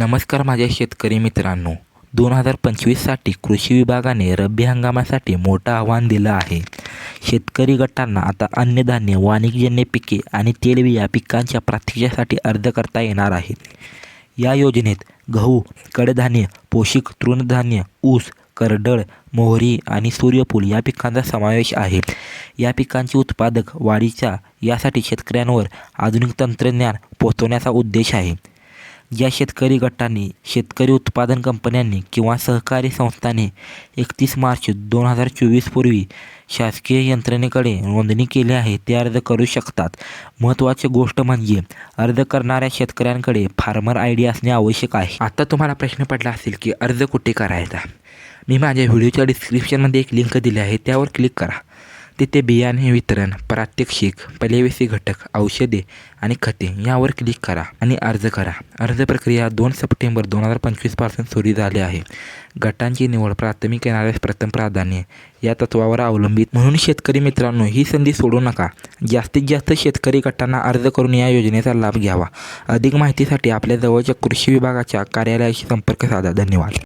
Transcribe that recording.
नमस्कार माझ्या शेतकरी मित्रांनो. दोन हजार पंचवीससाठी कृषी विभागाने रब्बी हंगामासाठी मोठं आव्हान दिलं आहे. शेतकरी गटांना आता अन्नधान्य वाणिज्यजन्य पिके आणि तेलबिया पिकांच्या प्रतीक्षेसाठी अर्ज करता येणार आहेत. या योजनेत गहू कडधान्य पोषक तृणधान्य ऊस करडळ मोहरी आणि सूर्यफूल या पिकांचा समावेश आहे. या पिकांची उत्पादक वाढीच्या यासाठी शेतकऱ्यांवर आधुनिक तंत्रज्ञान पोहोचवण्याचा उद्देश आहे. ज्या शेतकरी गटांनी शेतकरी उत्पादन कंपन्यांनी किंवा सहकारी संस्थांनी एकतीस मार्च दोन हजार चोवीसपूर्वी शासकीय यंत्रणेकडे नोंदणी केली आहे ते अर्ज करू शकतात. महत्त्वाची गोष्ट म्हणजे अर्ज करणाऱ्या शेतकऱ्यांकडे फार्मर आय डी असणे आवश्यक आहे. आता तुम्हाला प्रश्न पडला असेल की अर्ज कुठे करायचा? मी माझ्या व्हिडिओच्या डिस्क्रिप्शनमध्ये एक लिंक दिली आहे त्यावर क्लिक करा. तिथे बियाणे वितरण प्रात्यक्षिक पलेवेसी घटक औषधे आणि खते यावर क्लिक करा आणि अर्ज करा. अर्ज प्रक्रिया दोन सप्टेंबर दोन हजार पंचवीसपासून सुरू झाली आहे. गटांची निवड प्राथमिक येणाऱ्यास प्रथम प्राधान्य या तत्वावर अवलंबित. म्हणून शेतकरी मित्रांनो ही संधी सोडू नका. जास्तीत जास्त शेतकरी गटांना अर्ज करून या योजनेचा लाभ घ्यावा. अधिक माहितीसाठी आपल्या जवळच्या कृषी विभागाच्या कार्यालयाशी संपर्क साधा. धन्यवाद.